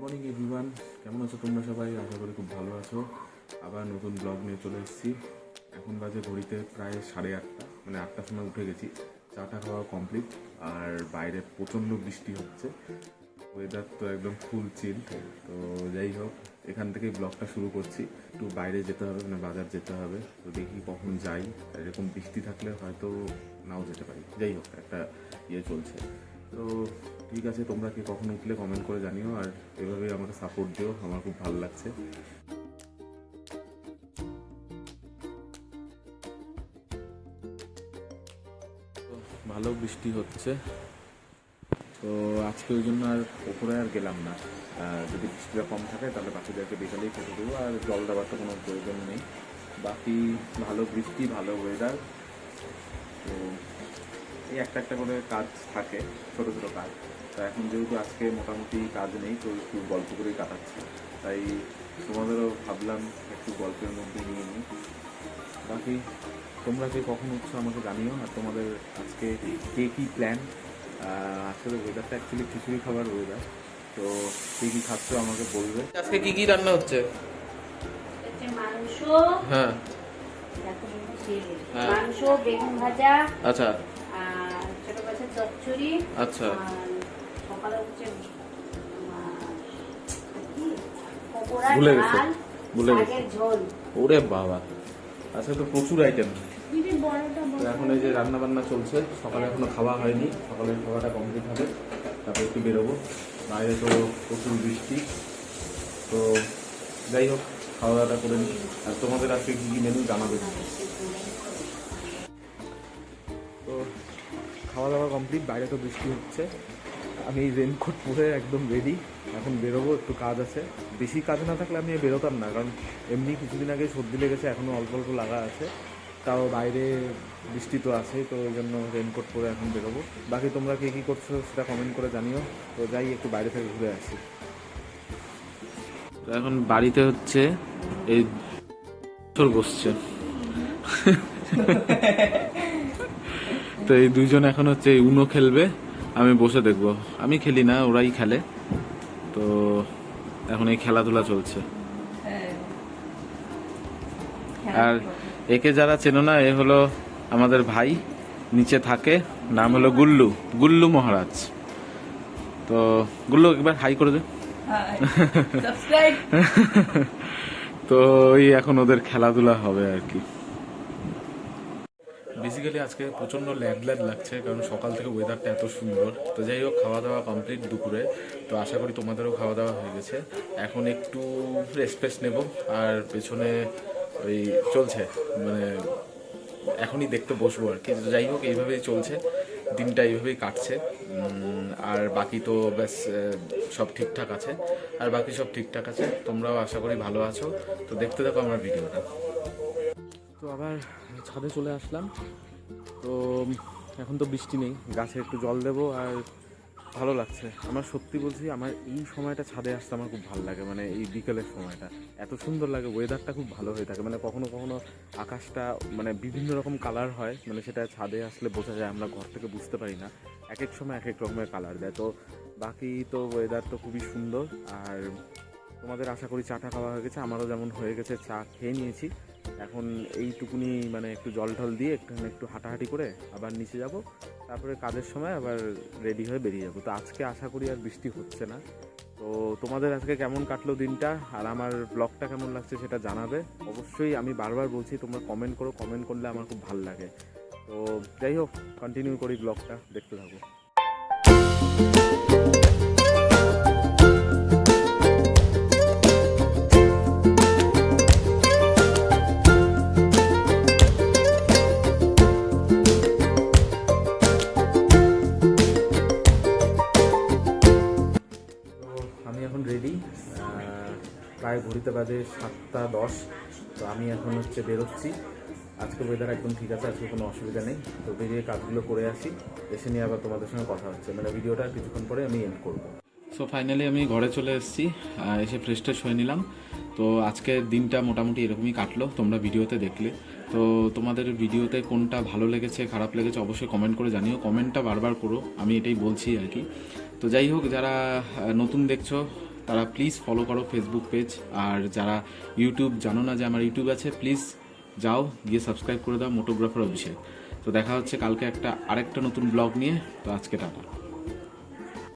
Morning everyone কেমন আছো তোমরা সবাই? আশা করি খুব ভালো আছো। আবার নতুন ব্লগ নিয়ে চলে এসেছি। এখন বাজে ঘড়িতে প্রায় সাড়ে আটটা মানে আটটার সময় উঠে গেছি। চাটা খাওয়া কমপ্লিট আর বাইরে প্রচণ্ড বৃষ্টি হচ্ছে। ওয়েদার তো একদম ফুল চিল তো যাই হোক, এখান থেকেই ব্লগটা শুরু করছি। একটু বাইরে যেতে হবে মানে বাজার যেতে হবে। তো দেখি কখন যাই। এরকম বৃষ্টি থাকলে হয়তো নাও যেতে পারি। যাই হোক, একটা ইয়ে চলছে। তো ঠিক আছে, তোমরা কি কখন উঠলে কমেন্ট করে জানিও আর এভাবেই আমাকে সাপোর্ট দিও, আমার খুব ভালো লাগছে। ভালো বৃষ্টি হচ্ছে। তো আজকে ওই জন্য আর ওপরে আর গেলাম না। যদি বৃষ্টিটা কম থাকে তাহলে বাচ্চাদেরকে বিকালেই খেতে দেবো আর জল দেওয়ার তো কোনো প্রয়োজন নেই। বাকি ভালো বৃষ্টি, ভালো ওয়েদার তো এই একটা একটা করে কাজ থাকে ছোটো ছোটো কাজ। তো এখন যেহেতু আজকে মোটামুটি কাজ নেই তো একটু গল্প করেই কাটাচ্ছি। তাই তোমাদেরও ভাবলাম একটু গল্পের মধ্যে নিয়ে নিই। বাকি তোমরা কে কখন উঠছো আমাকে জানিও আর তোমাদের আজকে কে কী প্ল্যান আজকে তো ওয়েদারটা অ্যাকচুয়ালি খিচুড়ি খাবার ওয়েদার তো কী কী খাচ্ছ আমাকে বলবে? আজকে কী কী রান্না হচ্ছে? মাংস হ্যাঁ। হ্যাঁ। মাংস বেগুন ভাজা আচ্ছা। চচ্চড়ি আচ্ছা। সকালে হচ্ছে ভুলে গেছে, ভুলে গেছে। ওরে বাবা আজকে তো প্রচুর আইটেম তো এখন এই যে রান্না বান্না চলছে সকালে এখনও খাওয়া হয়নি সকালের খাওয়াটা কমপ্লিট হবে তারপর একটু বেরোবো। বাইরে তো প্রচুর বৃষ্টি তো যাই হোক খাওয়া দাওয়াটা করে নিই। আর তোমাদের আজকে কী কী মেনু জানাবে? খাওয়া দাওয়া কমপ্লিট বাইরে তো বৃষ্টি হচ্ছে। আমি রেনকোট পরে একদম রেডি এখন বেরোবো একটু কাজ আছে। বেশি কাজ না থাকলে আমি বেরোতাম না কারণ এমনি কিছুদিন আগে সর্দি লেগেছে এখনও অল্প অল্প লাগা আছে। তাও বাইরে বৃষ্টি তো আছে তো ওই জন্য রেনকোট পরে এখন বেরোবো। বাকি তোমরা কে কী করছ সেটা কমেন্ট করে জানিও। তো যাই একটু বাইরে থেকে ঘুরে আসি। তো এখন বাড়িতে হচ্ছে এই বসছে। তো এই দুইজন এখন হচ্ছে এই উনো খেলবে। আমি বসে দেখব। আমি খেলি না ওরাই খেলে। তো এখন এই খেলাধুলা চলছে। আর একে যারা চেনো না এ হলো আমাদের ভাই নিচে থাকে। নাম হলো গুল্লু। গুল্লু মহারাজ। তো গুল্লু একবার হাই করে দে। তো এই এখন ওদের খেলাধুলা হবে আর কি। বেসিক্যালি আজকে প্রচণ্ড ল্যাড ল্যাড লাগছে, কারণ সকাল থেকে ওয়েদারটা এত সুন্দর। তো যাই হোক খাওয়া দাওয়া কমপ্লিট দুপুরে। তো আশা করি তোমাদেরও খাওয়া দাওয়া হয়ে গেছে। এখন একটু রেস্ট নেব। আর পেছনে ওই চলছে মানে এখনই দেখতে বসবো আর কি। যাই হোক, এইভাবেই চলছে। দিনটা এইভাবেই কাটছে। আর বাকি তো ব্যাস সব ঠিকঠাক আছে। আর বাকি সব ঠিকঠাক আছে। তোমরাও আশা করি ভালো আছো। তো দেখতে দেখো আমার ভিডিওটা। তো আবার ছাদে চলে আসলাম। তো এখন তো বৃষ্টি নেই, গাছে একটু জল দেবো আর ভালো লাগছে। আমার সত্যি বলছি, আমার এই সময়টা ছাদে আসতে আমার খুব ভালো লাগে মানে এই বিকেলের সময়টা। এত সুন্দর লাগে ওয়েদারটা খুব ভালো হয়ে থাকে মানে কখনো কখনো আকাশটা মানে বিভিন্ন রকম কালার হয় মানে সেটা ছাদে আসলে বোঝা যায়, আমরা ঘর থেকে বুঝতে পারি না। এক এক সময় এক এক রকমের কালার দেয়, তো বাকি তো ওয়েদার তো খুবই সুন্দর। আর তোমাদের আশা করি চাটা খাওয়া হয়ে গেছে, আমারও যেমন হয়ে গেছে, চা খেয়ে নিয়েছি। এখন এইটুকুনি মানে একটু জল টল দিয়ে একটুখানি একটু হাঁটাহাঁটি করে আবার নিচে যাব। তারপরে কাজের সময় আবার রেডি হয়ে বেরিয়ে যাব। তো আজকে আশা করি আর বৃষ্টি হচ্ছে না। তো তোমাদের আজকে কেমন কাটলো দিনটা? আর আমার ব্লগটা কেমন লাগছে সেটা জানাবে। অবশ্যই আমি বারবার বলছি, তোমরা কমেন্ট করো। কমেন্ট করলে আমার খুব ভালো লাগে। তো যাই হোক কন্টিনিউ করি ব্লগটা। দেখতে থাকো। ঘড়িতে বাজে সাতটা দশ, তো আমি এখন হচ্ছে বেরোচ্ছি। আজকে ওয়েদার একদম ঠিক আছে, আজকে কোনো অসুবিধা নেই। তো বেরিয়ে কাজগুলো করে আসি, এসে নিয়ে আবার তোমাদের সঙ্গে কথা হচ্ছে। মানে ভিডিওটা কিছুক্ষণ পরে আমি এন্ড করব। সো ফাইনালি আমি ঘরে চলে এসেছি এসে ফ্রেশ ট্রেশ হয়ে নিলাম। তো আজকের দিনটা মোটামুটি এরকমই কাটলো, তোমরা ভিডিওতে দেখলে। তো তোমাদের ভিডিওতে কোনটা ভালো লেগেছে, খারাপ লেগেছে অবশ্যই কমেন্ট করে জানিও। কমেন্টটা বারবার করো, আমি এটাই বলছি আর কি। তো যাই হোক, যারা নতুন দেখছ তারা প্লিজ ফলো করো ফেসবুক পেজ আর যারা ইউটিউব জানো না যে আমার ইউটিউব আছে প্লিজ যাও, গিয়ে সাবস্ক্রাইব করে দাও মোটোগ্রাফার অভিষেক। তো দেখা হচ্ছে কালকে একটা আরেকটা নতুন ব্লগ নিয়ে। তো আজকে টাটা।